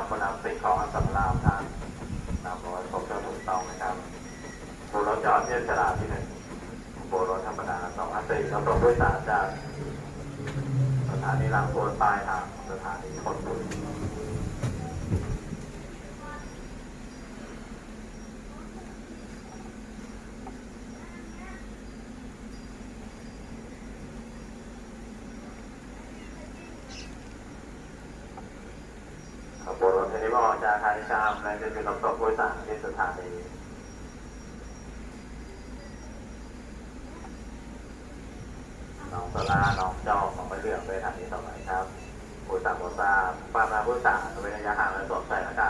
าวคนนำสิ่งของอันสำรามทางนำรถครบถ้วนถูกต้องนะครับบูรถจอดที่ฉลาดที่หนึ่งบูรถธรรมดาสองอันสี่รับรองผู้โดยสารจากสถานีหลังสวนปลายทางสถานีคนบุรี ขบวนรถเทนิบ อจากทางชามและจะเป็นรับส่งผู้โดยสารที่สถานีน้องสลาน้องจอกของไปเรื่องไปทางนี้ต่อไปครับผู้โดยสารโมซาปามาผู้โดยสารเว้นระยะห่างและสวมใส่หน้ากาก